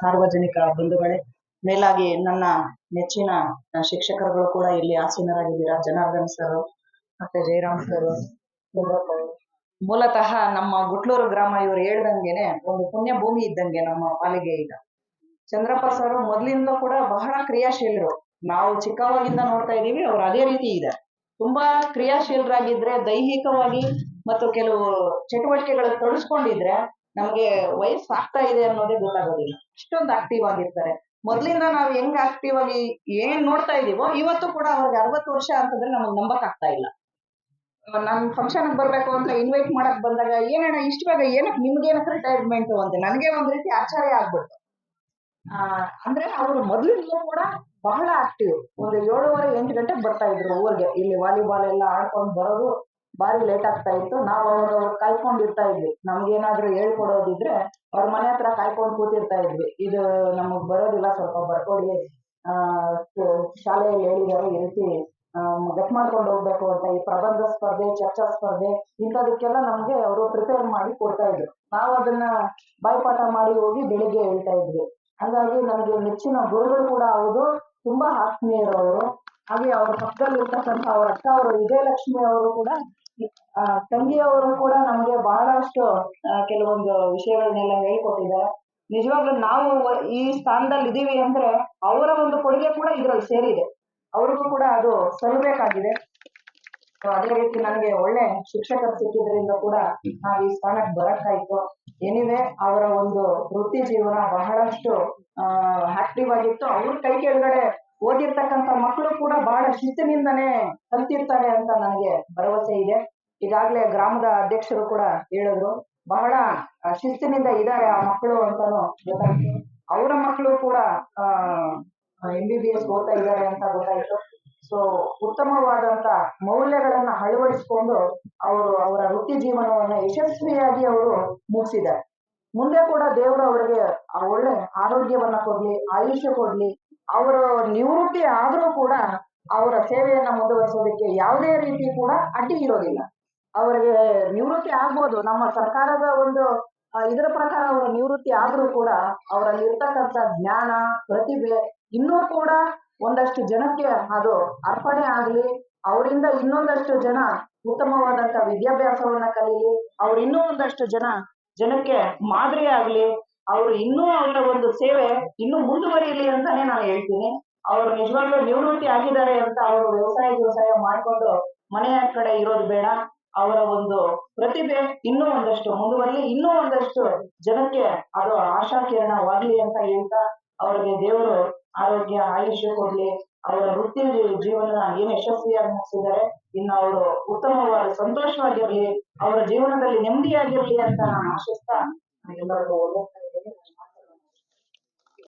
ಸಾರ್ವಜನಿಕ ಬಂಧುಗಳೇ, ಮೇಲಾಗಿ ನನ್ನ ನೆಚ್ಚಿನ ಶಿಕ್ಷಕರುಗಳು ಕೂಡ ಇಲ್ಲಿ ಆಸೀನರಾಗಿದ್ದೀರಾ? ಜನಾರ್ದನ್ ಸರ್, ಮತ್ತೆ ಜಯರಾಮ್ ಸರ್, ಮೂಲತಃ ನಮ್ಮ ಗುಟ್ಲೂರು ಗ್ರಾಮ ಇವರು ಹೇಳ್ದಂಗೆನೆ ಒಂದು ಪುಣ್ಯ ಭೂಮಿ ಇದ್ದಂಗೆ ನಮ್ಮ ಪಾಲಿಗೆ ಈಗ. ಚಂದ್ರಪ್ಪ ಸರ್ ಮೊದಲಿಂದ ಕೂಡ ಬಹಳ ಕ್ರಿಯಾಶೀಲರು. ನಾವು ಚಿಕ್ಕವಾಗಿಂದ ನೋಡ್ತಾ ಇದ್ದೀವಿ, ಅವ್ರು ಅದೇ ರೀತಿ ಇದೆ ತುಂಬಾ ಕ್ರಿಯಾಶೀಲರಾಗಿದ್ರೆ ದೈಹಿಕವಾಗಿ ಮತ್ತು ಕೆಲವು ಚಟುವಟಿಕೆಗಳು ತೊಡಸ್ಕೊಂಡಿದ್ರೆ ನಮ್ಗೆ ವಯಸ್ಸು ಆಗ್ತಾ ಇದೆ ಅನ್ನೋದೇ ಗೊತ್ತಾಗೋದಿಲ್ಲ. ಅಷ್ಟೊಂದು ಆಕ್ಟಿವ್ ಆಗಿರ್ತಾರೆ. ಮೊದ್ಲಿಂದ ನಾವು ಹೆಂಗ್ ಆಕ್ಟಿವ್ ಆಗಿ ಏನ್ ನೋಡ್ತಾ ಇದೀವೋ, ಇವತ್ತು ಕೂಡ ಅವ್ರಿಗೆ ಅರವತ್ತು ವರ್ಷ ಅಂತಂದ್ರೆ ನಮಗ್ ನಂಬಕ್ ಆಗ್ತಾ ಇಲ್ಲ. ನನ್ ಫಂಕ್ಷನ್ ಬರ್ಬೇಕು ಅಂತ ಇನ್ವೈಟ್ ಮಾಡಕ್ ಬಂದಾಗ ಏನಣ್ಣ ಇಷ್ಟ ಬೇಗ ಏನಕ್ ನಿಮ್ಗೇನಕ್ ರಿಟೈರ್ಮೆಂಟ್ ಅಂತ ನನಗೆ ಒಂದ್ ರೀತಿ ಆಶ್ಚರ್ಯ ಆಗ್ಬಿಡ್ತು. ಆ, ಅಂದ್ರೆ ಅವರು ಮೊದ್ಲಿಂದಲೂ ಕೂಡ ಬಹಳ ಆಕ್ಟಿವ್ ಒಂದು ಏಳುವರೆ ಎಂಟು ಗಂಟೆಗೆ ಬರ್ತಾ ಇದ್ರು ಊರಿಗೆ. ಇಲ್ಲಿ ವಾಲಿಬಾಲ್ ಎಲ್ಲ ಆಡ್ಕೊಂಡ್ ಬರೋದು ಬಾರಿ ಲೇಟ್ ಆಗ್ತಾ ಇತ್ತು. ನಾವು ಅವರು ಕಾಯ್ಕೊಂಡು ಇರ್ತಾ ಇದ್ವಿ. ನಮ್ಗೇನಾದ್ರೂ ಹೇಳ್ಕೊಡೋದಿದ್ರೆ ಅವ್ರ ಮನೆ ಹತ್ರ ಕಾಯ್ಕೊಂಡು ಕೂತಿರ್ತಾ ಇದ್ವಿ. ಇದು ನಮಗ್ ಬರೋದಿಲ್ಲ ಸ್ವಲ್ಪ ಬರ್ಕೊಡಿ. ಆ ಶಾಲೆಯಲ್ಲಿ ಹೇಳಿದಾರೆ ಈ ರೀತಿ ಗಟ್ ಮಾಡ್ಕೊಂಡು ಹೋಗ್ಬೇಕು ಅಂತ ಈ ಪ್ರಬಂಧ ಸ್ಪರ್ಧೆ, ಚರ್ಚಾ ಸ್ಪರ್ಧೆ ಇಂಥದಕ್ಕೆಲ್ಲ ನಮ್ಗೆ ಅವರು ಪ್ರಿಪೇರ್ ಮಾಡಿ ಕೊಡ್ತಾ ಇದ್ರು. ನಾವು ಅದನ್ನ ಬಾಯ್ಪಾಠ ಮಾಡಿ ಹೋಗಿ ಬೆಳಿಗ್ಗೆ ಹೇಳ್ತಾ ಇದ್ವಿ. ಹಂಗಾಗಿ ನಮ್ಗೆ ನೆಚ್ಚಿನ ಗುರುಗಳು ಕೂಡ ಹೌದು. ತುಂಬಾ ಆತ್ಮೀಯರು ಅವರು ಹಾಗೆ ಅವ್ರ ಪಕ್ಕದಲ್ಲಿ ಅವರ ಅಕ್ಕ ಅವರು ವಿಜಯಲಕ್ಷ್ಮಿ ಅವರು ಕೂಡ ತಂಗಿಯವರು ಕೂಡ ನಮ್ಗೆ ಬಹಳಷ್ಟು ಕೆಲವೊಂದು ವಿಷಯಗಳನ್ನೆಲ್ಲ ಹೇಳ್ಕೊಟ್ಟಿದ್ದಾರೆ. ನಿಜವಾಗ್ಲೂ ನಾವು ಈ ಸ್ಥಾನದಲ್ಲಿ ಇದೀವಿ ಅಂದ್ರೆ ಅವರ ಒಂದು ಕೊಡುಗೆ ಕೂಡ ಇದ್ರಲ್ಲಿ ಸೇರಿದೆ. ಅವ್ರಿಗೂ ಕೂಡ ಅದು ಸಲ್ಲಬೇಕಾಗಿದೆ. ಅದೇ ರೀತಿ ನನಗೆ ಒಳ್ಳೆ ಶಿಕ್ಷಕರು ಸಿಕ್ಕಿದ್ರಿಂದ ಕೂಡ ನಾವು ಈ ಸ್ಥಾನಕ್ಕೆ ಬರಕ್ಕಾಯ್ತು ಏನಿದೆ ಅವರ ಒಂದು ವೃತ್ತಿ ಜೀವನ ಬಹಳಷ್ಟು ಆಕ್ಟಿವ್ ಆಗಿತ್ತು. ಅವ್ರ ಕೈ ಕೆಳಗಡೆ ಓದಿರ್ತಕ್ಕಂಥ ಮಕ್ಕಳು ಕೂಡ ಬಹಳ ಶಿಸ್ತಿನಿಂದನೇ ಕಲ್ತಿರ್ತಾರೆ ಅಂತ ನನಗೆ ಭರವಸೆ ಇದೆ. ಈಗಾಗಲೇ ಗ್ರಾಮದ ಅಧ್ಯಕ್ಷರು ಕೂಡ ಹೇಳಿದ್ರು, ಬಹಳ ಶಿಸ್ತಿನಿಂದ ಇದ್ದಾರೆ ಆ ಮಕ್ಕಳು ಅಂತಾನು ಗೊತ್ತಾಯ್ತು. ಅವರ ಮಕ್ಕಳು ಕೂಡ ಎಂ ಬಿ ಬಿ ಎಸ್ ಓದ್ತಾ ಇದ್ದಾರೆ ಅಂತ ಗೊತ್ತಾಯ್ತು. ಸೊ ಉತ್ತಮವಾದಂತ ಮೌಲ್ಯಗಳನ್ನ ಅಳವಡಿಸಿಕೊಂಡು ಅವರು ಅವರ ವೃತ್ತಿ ಜೀವನವನ್ನ ಯಶಸ್ವಿಯಾಗಿ ಅವರು ಮುಗಿಸಿದ್ದಾರೆ. ಮುಂದೆ ಕೂಡ ದೇವರು ಅವರಿಗೆ ಆ ಒಳ್ಳೆ ಆರೋಗ್ಯವನ್ನ ಕೊಡ್ಲಿ, ಆಯುಷ್ಯ ಕೊಡ್ಲಿ, ಅವರ ನಿವೃತ್ತಿ ಆದ್ರೂ ಕೂಡ ಅವರ ಸೇವೆಯನ್ನ ಮುಂದುವರಿಸೋದಕ್ಕೆ ಯಾವುದೇ ರೀತಿ ಕೂಡ ಅಡ್ಡಿ ಇರೋದಿಲ್ಲ. ಅವರಿಗೆ ನಿವೃತ್ತಿ ಆಗ್ಬೋದು. ನಮ್ಮ ಸರ್ಕಾರದ ಒಂದು ಇದರ ಪ್ರಕಾರ ಅವರು ನಿವೃತ್ತಿ ಆದ್ರೂ ಕೂಡ ಅವರಲ್ಲಿ ಇರ್ತಕ್ಕಂಥ ಜ್ಞಾನ, ಪ್ರತಿಭೆ ಇನ್ನೂ ಕೂಡ ಒಂದಷ್ಟು ಜನಕ್ಕೆ ಅದು ಅರ್ಪಣೆ ಆಗ್ಲಿ, ಅವರಿಂದ ಇನ್ನೊಂದಷ್ಟು ಜನ ಉತ್ತಮವಾದಂತ ವಿದ್ಯಾಭ್ಯಾಸವನ್ನ ಕಲಿಯಲಿ ಅವ್ರು ಇನ್ನೂ ಒಂದಷ್ಟು ಜನ ಜನಕ್ಕೆ ಮಾದರಿ ಆಗ್ಲಿ, ಅವ್ರು ಇನ್ನೂ ಅವರ ಒಂದು ಸೇವೆ ಇನ್ನೂ ಮುಂದುವರಿಯಲಿ ಅಂತಾನೆ ನಾನು ಹೇಳ್ತೀನಿ. ಅವ್ರು ನಿಜವಾಗ್ಲೂ ನಿವೃತ್ತಿ ಆಗಿದ್ದಾರೆ ಅಂತ ಅವರು ವ್ಯವಸಾಯ ವ್ಯವಸಾಯ ಮಾಡಿಕೊಂಡು ಮನೆಯ ಕಡೆ ಇರೋದು ಬೇಡ. ಅವರ ಒಂದು ಪ್ರತಿಭೆ ಇನ್ನೂ ಒಂದಷ್ಟು ಮುಂದುವರಿಲಿ, ಇನ್ನೂ ಒಂದಷ್ಟು ಜನಕ್ಕೆ ಅದು ಆಶಾಕಿರಣವಾಗ್ಲಿ ಅಂತ ಹೇಳ್ತಾ ಅವರಿಗೆ ದೇವರು ಆರೋಗ್ಯ, ಆಯುಷ್ಯ ಕೊಡ್ಲಿ. ಅವರ ವೃತ್ತಿ ಜೀವನ ಏನು ಯಶಸ್ವಿಯಾಗಿ ಮುಗಿಸಿದ್ದಾರೆ, ಇನ್ನು ಅವರು ಉತ್ತಮವಾದ, ಸಂತೋಷವಾಗಿರ್ಲಿ, ಅವರ ಜೀವನದಲ್ಲಿ ನೆಮ್ಮದಿಯಾಗಿರ್ಲಿ ಅಂತ ನಾನು ಆಶಿಸ್ತಾ ಎಲ್ಲರಿಗೂ